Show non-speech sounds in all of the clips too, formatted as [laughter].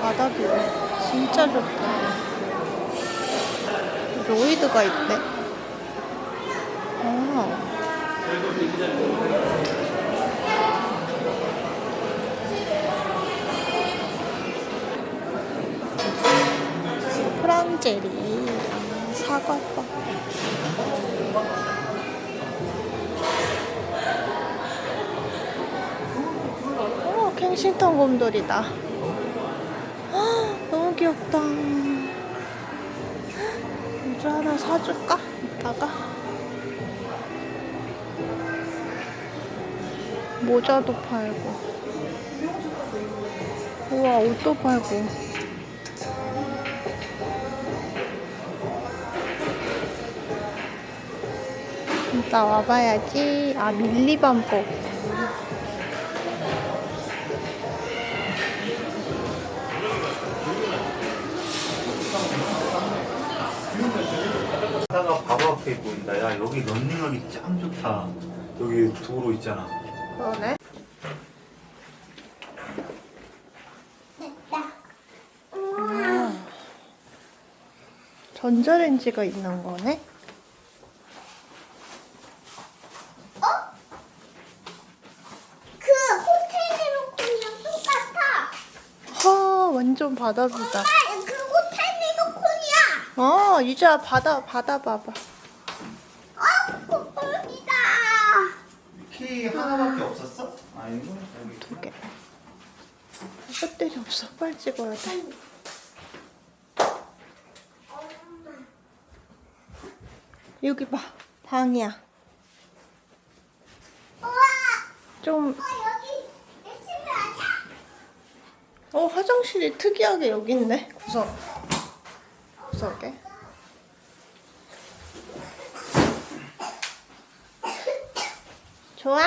바닥이 진짜 좋다. 로이드가 있대 아. 어. 프랑제리 사과빵. 오 켄싱턴 곰돌이다. 귀엽다. 이거 하나 사줄까? 이따가. 모자도 팔고. 우와, 옷도 팔고. 진짜 와봐야지. 아, 밀리밤법. 바다가 바로 앞에 보인다. 야 여기 런닝하기 짱 좋다. 여기 도로 있잖아. 그러네. 아, 전자레인지가 있는 거네? 그 호텔 리모컨이랑 똑같아. 하, 완전 바다뷰다. 아, 그 호텔 어, 유자 바다, 바다 봐봐. 아, 코뿔이다. 키 하나밖에 없었어? 아니고 여기 두 개. 배터리 없어. 빨리 찍어야 돼. 여기 봐. 방이야. 우와, 좀, 어? 어, 화장실이 특이하게 여기 있네. 구석. 구석에. 좋아?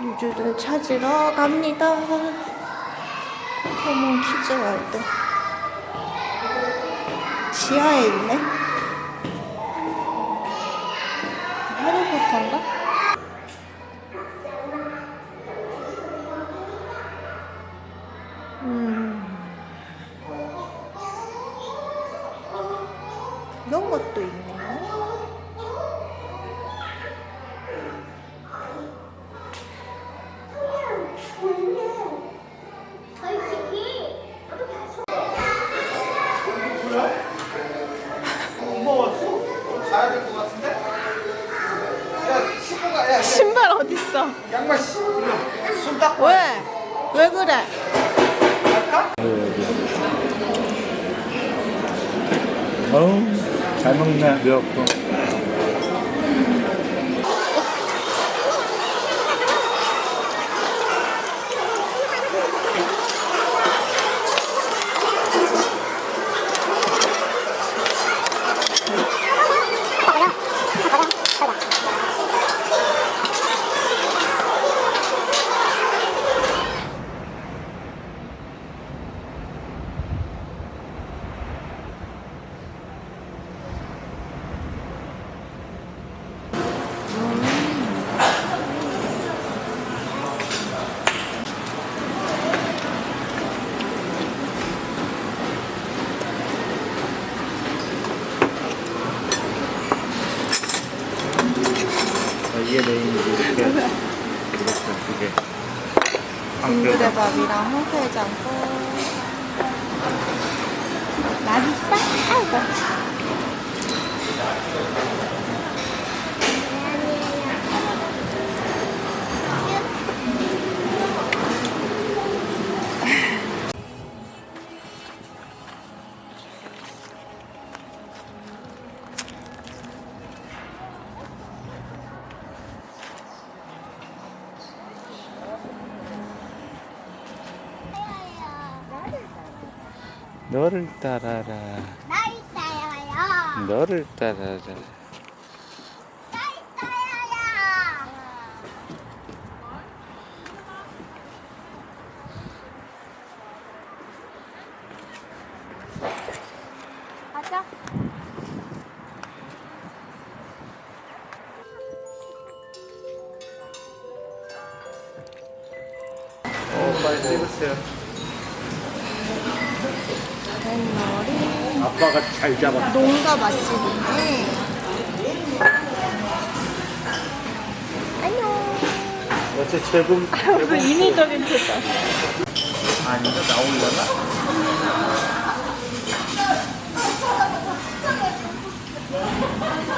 유주를 찾으러 갑니다. 포켓몬 키즈 월드. 지하에 있네. 해리포터인가? 신발 어딨어? 양말. 손 닦고. 왜? 왜 그래? 어우 잘 먹네 미역국. 자, 이게 메인이지 이렇게 이렇게 두 개. 한 개. 빙그레밥 이랑 홍태장 너를 따라라. 나 있어요. 너를 따라라. 나 있어요. 가자. 어 빨리 찍으세요. 뱃놀이. 아빠가 잘 잡았어. 농가 맛집이네. 안녕. 어째 최근 무슨 인위적인 표정. 아닌가 나오려나?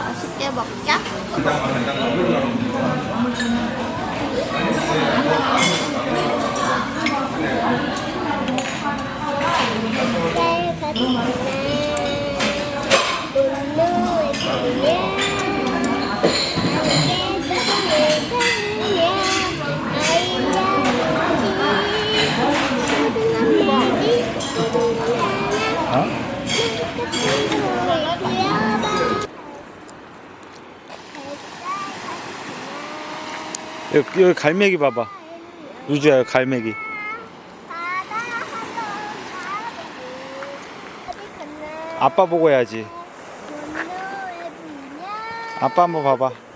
맛있게 먹자. 여기, 여기 갈매기 봐봐. 유주야 갈매기. 아빠 보고 해야지. 아빠 한번 봐봐.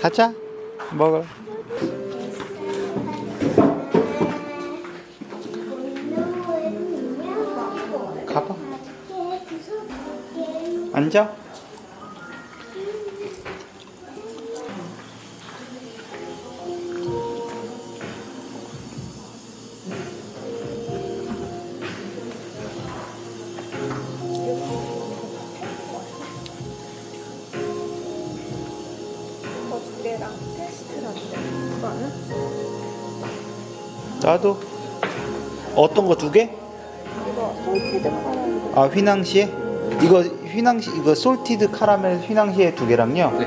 가자. 먹어. 가봐. 앉아. 나도. 어떤 거 두 개? 이거 솔티드 카라멜. 아 휘낭시에? 이거 휘낭시 이거 솔티드 카라멜 휘낭시에 두 개랑요. 네.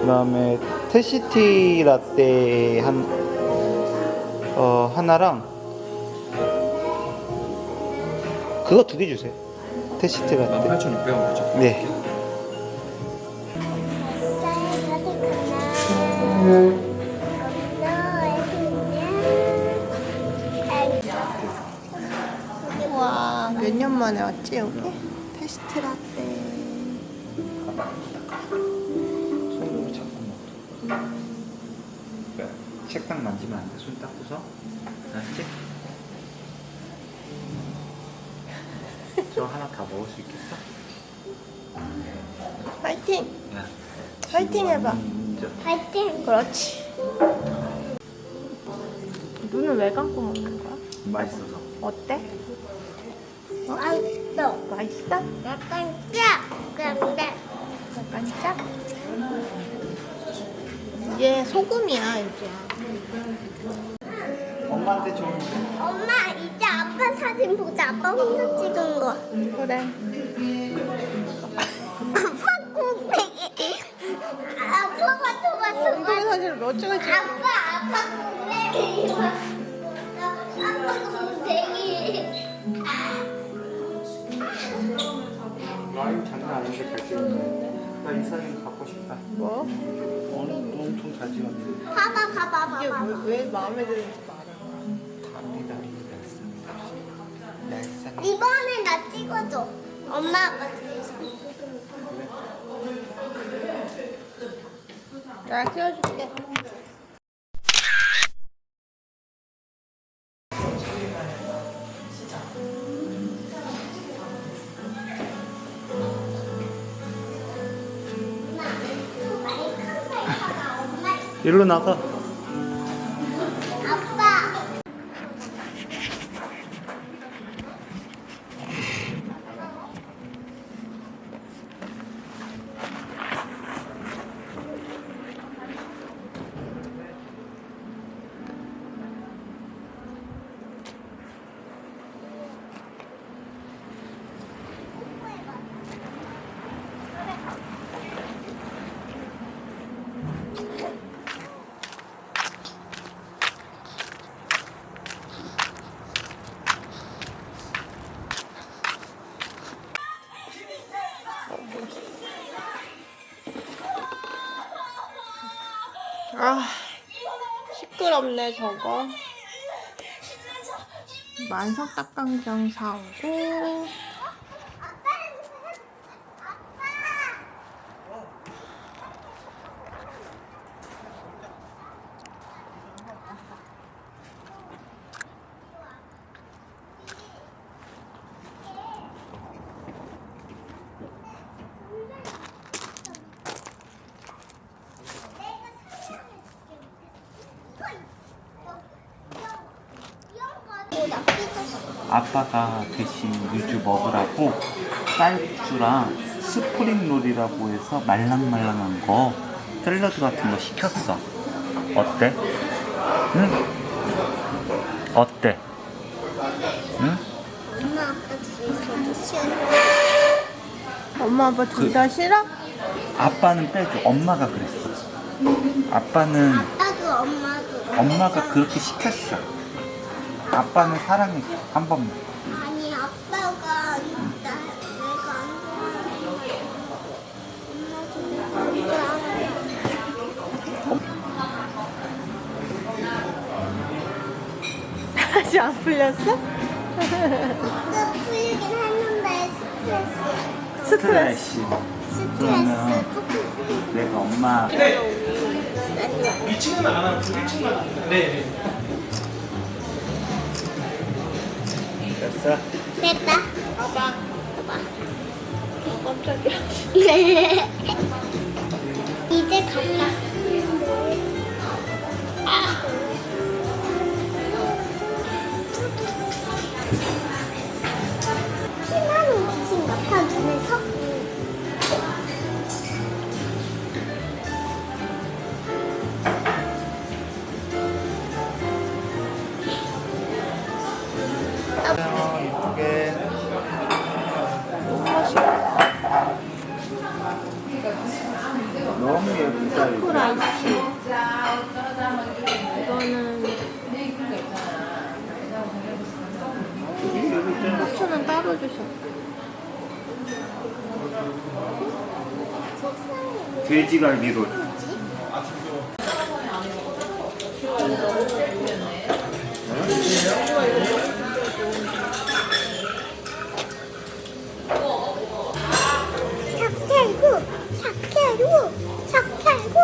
그다음에 테시티 라떼 한 어, 하나랑 그거 두 개 주세요. 테시티 라떼. 18,600원 그죠? 네. 와, 책상 만지면 안 돼. 손 닦고서. 알았지? [laughs] 저 하나 다 먹을 수 있겠어? 파이팅! 야. 파이팅 해봐. 진짜. 파이팅! 그렇지. 눈은 왜 감고 먹는 거야? 맛있어서. 어때? 맛있어. 맛있어? 약간 짜. 그런데 약간 짜? 이게 소금이야, 이제. 엄마한테 좀. 엄마 이제 아빠 사진 보자. 아빠 혼자 찍은 거. 그래. 아빠 곰맹이. 아, 줘봐, 줘봐, 엉덩이 줘봐. 사진을 몇 장을 찍어? 아빠, 아빠 곰맹이. 아빠 곰맹이. 라임 장난 아닌데 잘 찍었네. 나이 사진 갖고 싶다. 뭐? 오늘 엄청 잘 찍었네. 봐봐, 봐봐, 이게 봐봐. 왜, 왜 마음에 드는지 말해. 다리 다리 날상. 날상. 이번에 나 찍어줘. 엄마 아빠 둘이서. 내가 키워줄게. 일로 나가. 아, 시끄럽네, 저거. 만석 닭강정 사오고 아빠가 대신 유주 먹으라고 쌀국수랑 스프링롤이라고 해서 말랑말랑한 거 샐러드 같은 거 시켰어. 어때? 응? 어때? 응? 엄마 아빠 둘이 있어도 싫어. 엄마 아빠 둘 그- 다 싫어? 아빠는 빼줘. 엄마가 그랬어. 아빠는 아빠도 엄마도. 엄마가 그렇게 시켰어. 아빠는 사랑해. 한 번만. 아니 아빠가 나 내가 안 풀렸어? 그 풀리긴 했는데 스트레스 스트레스. 스트레스 그러면 조금 풀리긴 내가 엄마 2층은 안 하고 1층만 네. 됐어? 됐다 봐봐. 깜짝이야. [laughs] 이제 간다 피 돼지갈비롤. 착해고 착해고 착해고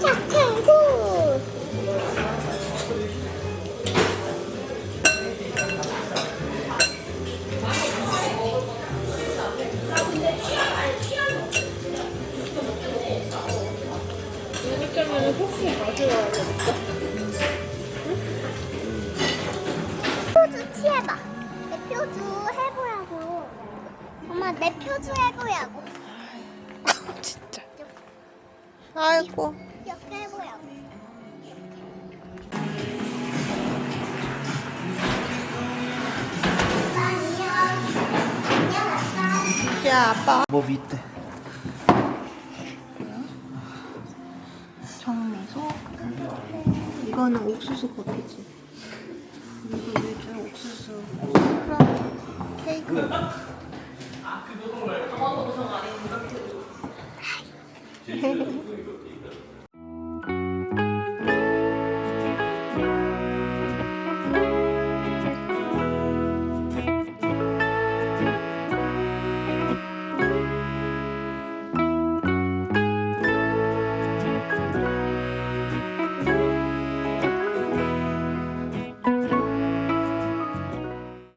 착해고 아이고. 아빠 야, 아빠. 뭐 밑에. 정미소. 이거는 옥수수 커피지. 그리고 요즘 옥수수 크럼 케이크.